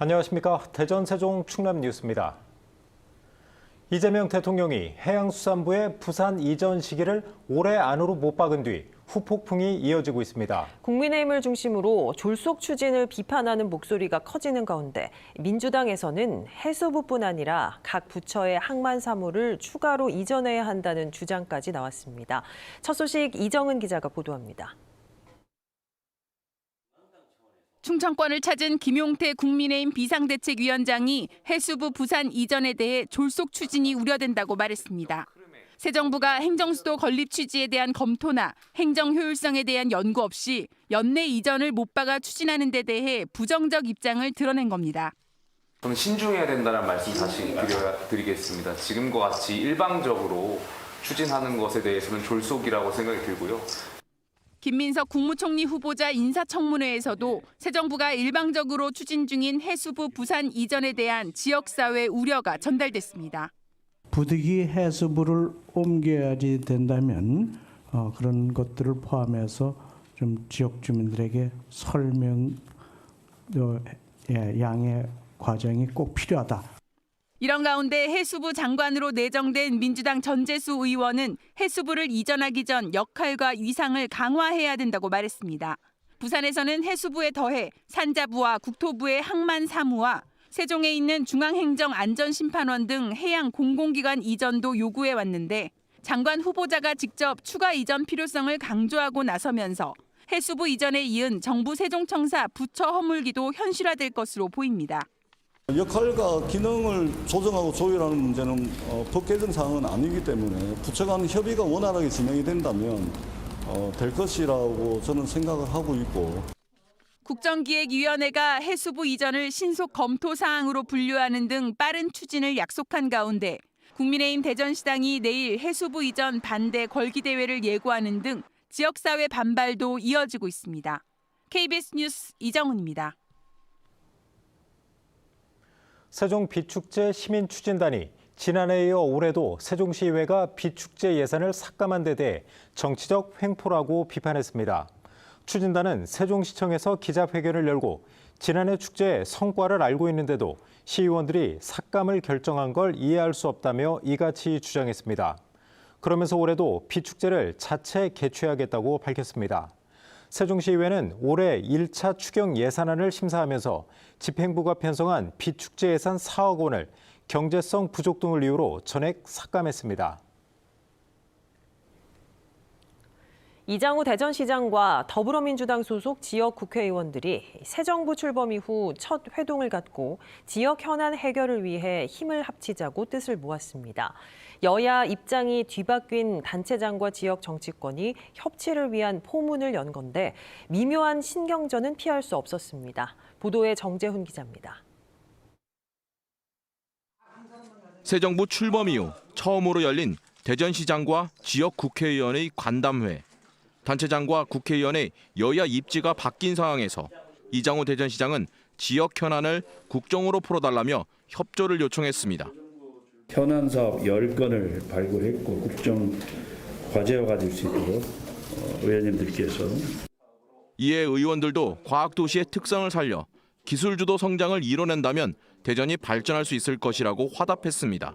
안녕하십니까. 대전 세종 충남 뉴스입니다. 이재명 대통령이 해양수산부의 부산 이전 시기를 올해 안으로 못 박은 뒤 후폭풍이 이어지고 있습니다. 국민의힘을 중심으로 졸속 추진을 비판하는 목소리가 커지는 가운데 민주당에서는 해수부뿐 아니라 각 부처의 항만 사무를 추가로 이전해야 한다는 주장까지 나왔습니다. 첫 소식 이정은 기자가 보도합니다. 충청권을 찾은 김용태 국민의힘 비상대책위원장이 해수부 부산 이전에 대해 졸속 추진이 우려된다고 말했습니다. 새 정부가 행정수도 건립 취지에 대한 검토나 행정 효율성에 대한 연구 없이 연내 이전을 못 박아 추진하는 데 대해 부정적 입장을 드러낸 겁니다. 저는 신중해야 된다는 말씀 다시 드리겠습니다. 지금과 같이 일방적으로 추진하는 것에 대해서는 졸속이라고 생각이 들고요. 김민석 국무총리 후보자 인사청문회에서도 새 정부가 일방적으로 추진 중인 해수부 부산 이전에 대한 지역사회 우려가 전달됐습니다. 부득이 해수부를 옮겨야지 된다면 어, 그런 것들을 포함해서 좀 지역 주민들에게 설명 어, 예, 양해 과정이 꼭 필요하다. 이런 가운데 해수부 장관으로 내정된 민주당 전재수 의원은 해수부를 이전하기 전 역할과 위상을 강화해야 된다고 말했습니다. 부산에서는 해수부에 더해 산자부와 국토부의 항만 사무와 세종에 있는 중앙행정안전심판원 등 해양 공공기관 이전도 요구해 왔는데 장관 후보자가 직접 추가 이전 필요성을 강조하고 나서면서 해수부 이전에 이은 정부 세종청사 부처 허물기도 현실화될 것으로 보입니다. 역할과 기능을 조정하고 조율하는 문제는 어, 법 개정 사항은 아니기 때문에 부처 간 협의가 원활하게 진행이 된다면 어, 될 것이라고 저는 생각을 하고 있고 국정기획위원회가 해수부 이전을 신속 검토 사항으로 분류하는 등 빠른 추진을 약속한 가운데 국민의힘 대전시당이 내일 해수부 이전 반대 걸기대회를 예고하는 등 지역사회 반발도 이어지고 있습니다. KBS 뉴스 이정훈입니다. 세종 비축제 시민추진단이 지난해에 이어 올해도 세종시의회가 비축제 예산을 삭감한 데 대해 정치적 횡포라고 비판했습니다. 추진단은 세종시청에서 기자회견을 열고 지난해 축제의 성과를 알고 있는데도 시의원들이 삭감을 결정한 걸 이해할 수 없다며 이같이 주장했습니다. 그러면서 올해도 비축제를 자체 개최하겠다고 밝혔습니다. 세종시의회는 올해 1차 추경 예산안을 심사하면서 집행부가 편성한 비축제 예산 4억 원을 경제성 부족 등을 이유로 전액 삭감했습니다. 이장우 대전시장과 더불어민주당 소속 지역 국회의원들이 새 정부 출범 이후 첫 회동을 갖고 지역 현안 해결을 위해 힘을 합치자고 뜻을 모았습니다. 여야 입장이 뒤바뀐 단체장과 지역 정치권이 협치를 위한 포문을 연 건데 미묘한 신경전은 피할 수 없었습니다. 보도에 정재훈 기자입니다. 새 정부 출범 이후 처음으로 열린 대전시장과 지역 국회의원의 간담회. 단체장과 국회의원의 여야 입지가 바뀐 상황에서 이장호 대전시장은 지역 현안을 국정으로 풀어달라며 협조를 요청했습니다. 현안 사업 10건을 발굴했고 국정 과제화가 될 수 있도록 어, 의원님들께서 이에 의원들도 과학도시의 특성을 살려 기술주도 성장을 이뤄낸다면 대전이 발전할 수 있을 것이라고 화답했습니다.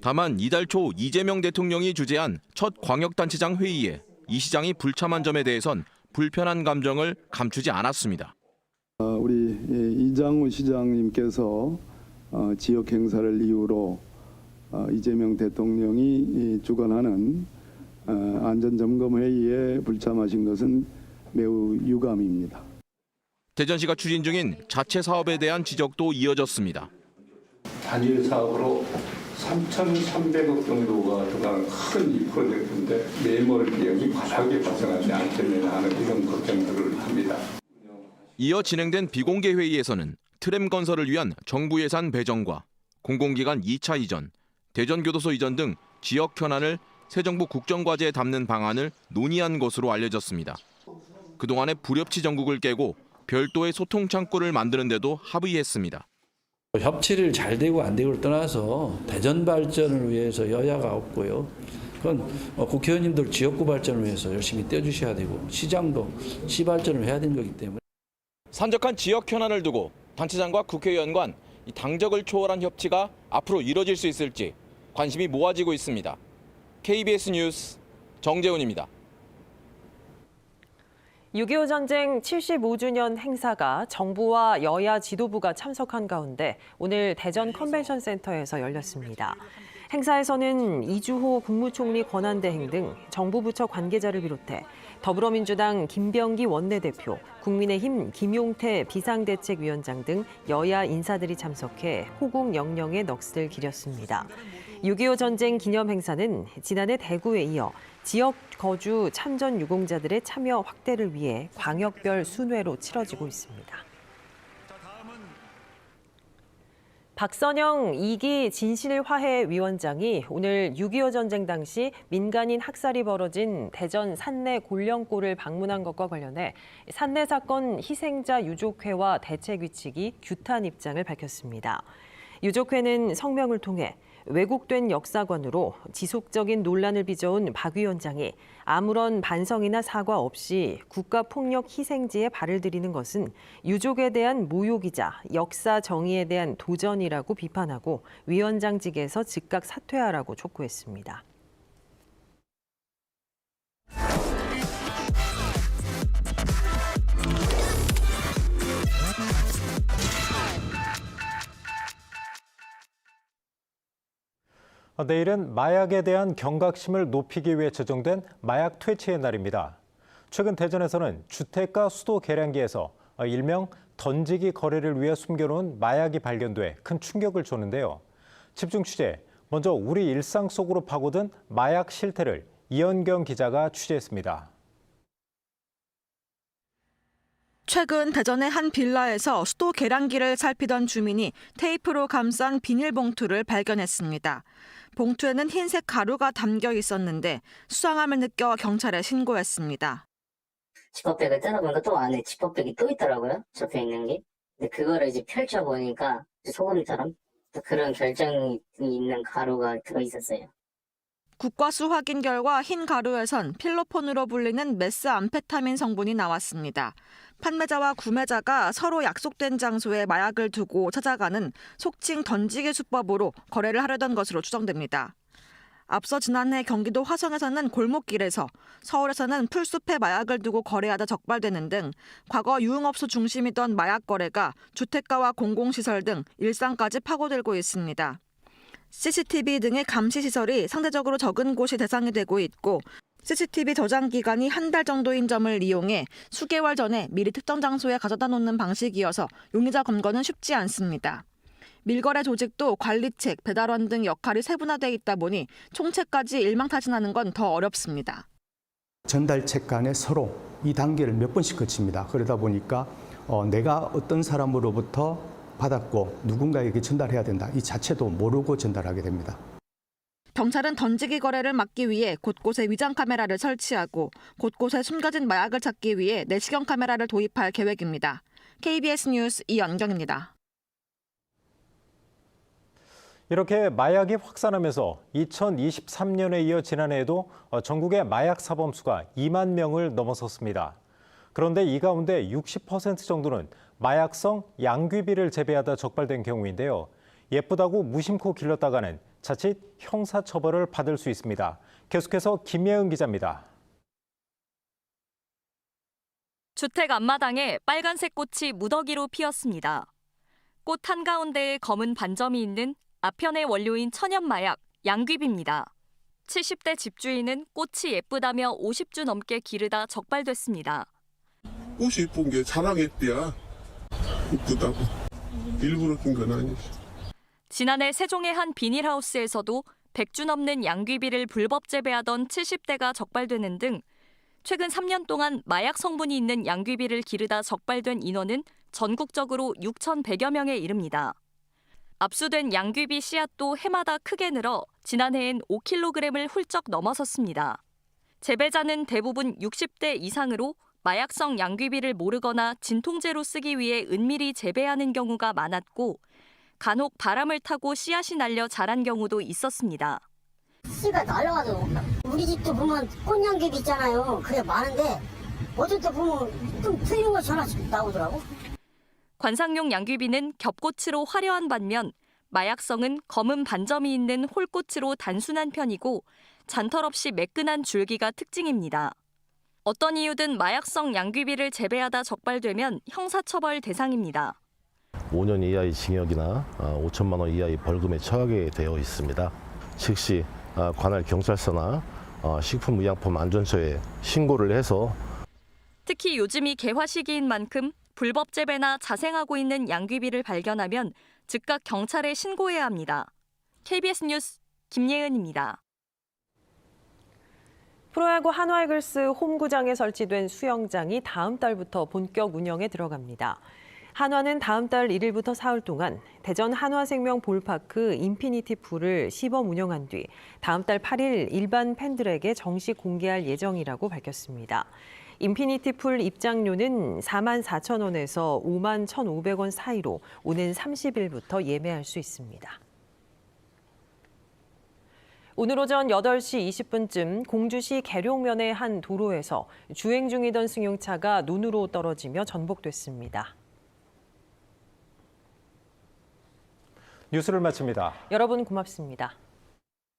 다만 이달 초 이재명 대통령이 주재한 첫 광역단체장 회의에 이 시장이 불참한 점에 대해선 불편한 감정을 감추지 않았습니다. 어, 우리 이장우 시장님께서 어, 지역 행사를 이유로 어, 이재명 대통령이 주관하는 안전점검회의에 불참하신 것은 매우 유감입니다. 대전시가 추진 중인 자체 사업에 대한 지적도 이어졌습니다. 단일 사업으로 3,300억 정도가 들어가는 큰 이 프로젝트인데 매몰 비용이 과하게 발생하지 않겠느냐 하는 이런 걱정들을 합니다. 이어 진행된 비공개 회의에서는 트램 건설을 위한 정부 예산 배정과 공공기관 2차 이전, 대전교도소 이전 등 지역 현안을 새 정부 국정과제에 담는 방안을 논의한 것으로 알려졌습니다. 그동안의 불협치 전국을 깨고 별도의 소통 창구를 만드는 데도 합의했습니다. 협치를 잘 되고 안 되고를 떠나서 대전 발전을 위해서 여야가 없고요. 그건 어, 국회의원님들 지역구 발전을 위해서 열심히 떼주셔야 되고 시장도 시 발전을 해야 되는 거기 때문에 산적한 지역 현안을 두고 단체장과 국회의원 간이 당적을 초월한 협치가 앞으로 이뤄질 수 있을지 관심이 모아지고 있습니다. KBS 뉴스 정재훈입니다. 6.25 전쟁 75주년 행사가 정부와 여야 지도부가 참석한 가운데 오늘 대전 컨벤션 센터에서 열렸습니다. 행사에서는 이주호 국무총리 권한대행 등 정부 부처 관계자를 비롯해 더불어민주당 김병기 원내대표, 국민의힘 김용태 비상대책위원장 등 여야 인사들이 참석해 호국 영령의 넋을 기렸습니다. 6.25 전쟁 기념 행사는 지난해 대구에 이어 지역 거주 참전 유공자들의 참여 확대를 위해 광역별 순회로 치러지고 있습니다. 박선영 2기 진실화해위원장이 오늘 6.25 전쟁 당시 민간인 학살이 벌어진 대전 산내 골령골을 방문한 것과 관련해 산내 사건 희생자 유족회와 대책위 측이 규탄 입장을 밝혔습니다. 유족회는 성명을 통해 왜곡된 역사관으로 지속적인 논란을 빚어온 박 위원장이 아무런 반성이나 사과 없이 국가폭력 희생지에 발을 들이는 것은 유족에 대한 모욕이자 역사 정의에 대한 도전이라고 비판하고 위원장직에서 즉각 사퇴하라고 촉구했습니다. 내일은 마약에 대한 경각심을 높이기 위해 제정된 마약 퇴치의 날입니다. 최근 대전에서는 주택가 수도 계량기에서 어, 일명 던지기 거래를 위해 숨겨놓은 마약이 발견돼 큰 충격을 줬는데요. 집중 취재, 먼저 우리 일상 속으로 파고든 마약 실태를 이현경 기자가 취재했습니다. 최근 대전의 한 빌라에서 수도 계량기를 살피던 주민이 테이프로 감싼 비닐봉투를 발견했습니다. 봉투에는 흰색 가루가 담겨 있었는데 수상함을 느껴 경찰에 신고했습니다. 지퍼백을 뜯어보니까 또 안에 지퍼백이 또 있더라고요. 접혀 있는 게. 근데 그거를 이제 펼쳐보니까 소금처럼 또 그런 결정이 있는 가루가 들어있었어요. 국과수 확인 결과 흰 가루에선 필로폰으로 불리는 메스암페타민 성분이 나왔습니다. 판매자와 구매자가 서로 약속된 장소에 마약을 두고 찾아가는 속칭 던지기 수법으로 거래를 하려던 것으로 추정됩니다. 앞서 지난해 경기도 화성에서는 골목길에서 서울에서는 풀숲에 마약을 두고 거래하다 적발되는 등 과거 유흥업소 중심이던 마약 거래가 주택가와 공공시설 등 일상까지 파고들고 있습니다. CCTV 등의 감시 시설이 상대적으로 적은 곳이 대상이 되고 있고 CCTV 저장 기간이 한 달 정도인 점을 이용해 수개월 전에 미리 특정 장소에 가져다 놓는 방식이어서 용의자 검거는 쉽지 않습니다. 밀거래 조직도 관리책, 배달원 등 역할이 세분화돼 있다 보니 총책까지 일망타진하는 건 더 어렵습니다. 전달책 간에 서로 이 단계를 몇 번씩 거칩니다. 그러다 보니까 어, 내가 어떤 사람으로부터 받았고 누군가에게 전달해야 된다. 이 자체도 모르고 전달하게 됩니다. 경찰은 던지기 거래를 막기 위해 곳곳에 위장 카메라를 설치하고 곳곳에 숨겨진 마약을 찾기 위해 내시경 카메라를 도입할 계획입니다. KBS 뉴스 이연경입니다. 이렇게 마약이 확산하면서 2023년에 이어 지난해에도 어, 전국의 마약 사범 수가 2만 명을 넘어섰습니다. 그런데 이 가운데 60% 정도는 마약성 양귀비를 재배하다 적발된 경우인데요. 예쁘다고 무심코 길렀다가는 자칫 형사처벌을 받을 수 있습니다. 계속해서 김예은 기자입니다. 주택 앞마당에 빨간색 꽃이 무더기로 피었습니다. 꽃 한가운데에 검은 반점이 있는 아편의 원료인 천연마약 양귀비입니다. 70대 집주인은 꽃이 예쁘다며 50주 넘게 기르다 적발됐습니다. 꽃이 이쁜 게 자랑했대야. 이쁘다고. 일부러 낀 건 아니지. 지난해 세종의 한 비닐하우스에서도 100주 넘는 양귀비를 불법 재배하던 70대가 적발되는 등 최근 3년 동안 마약 성분이 있는 양귀비를 기르다 적발된 인원은 전국적으로 6,100여 명에 이릅니다. 압수된 양귀비 씨앗도 해마다 크게 늘어 지난해엔 5kg을 훌쩍 넘어섰습니다. 재배자는 대부분 60대 이상으로 마약성 양귀비를 모르거나 진통제로 쓰기 위해 은밀히 재배하는 경우가 많았고 간혹 바람을 타고 씨앗이 날려 자란 경우도 있었습니다. 씨가 날라가서 우리 집도 보면 꽃향기비 있잖아요. 그게 많은데 어쩔 때 보면 좀 틀린 하나씩 나오더라고. 관상용 양귀비는 겹꽃으로 화려한 반면 마약성은 검은 반점이 있는 홀꽃으로 단순한 편이고 잔털 없이 매끈한 줄기가 특징입니다. 어떤 이유든 마약성 양귀비를 재배하다 적발되면 형사처벌 대상입니다. 5년 이하의 징역이나 5천만 원 이하의 벌금에 처하게 되어 있습니다. 즉시 아, 관할 경찰서나 어, 식품의약품 안전처에 신고를 해서 특히 요즘이 개화 시기인 만큼 불법 재배나 자생하고 있는 양귀비를 발견하면 즉각 경찰에 신고해야 합니다. KBS 뉴스 김예은입니다. 프로야구 한화이글스 홈구장에 설치된 수영장이 다음 달부터 본격 운영에 들어갑니다. 한화는 다음 달 1일부터 사흘 동안 대전 한화생명 볼파크 인피니티 풀을 시범 운영한 뒤 다음 달 8일 일반 팬들에게 정식 공개할 예정이라고 밝혔습니다. 인피니티 풀 입장료는 4만 4천 원에서 5만 1,500원 사이로 오는 30일부터 예매할 수 있습니다. 오늘 오전 8시 20분쯤 공주시 계룡면의 한 도로에서 주행 중이던 승용차가 눈으로 떨어지며 전복됐습니다. 뉴스를 마칩니다. 여러분 고맙습니다.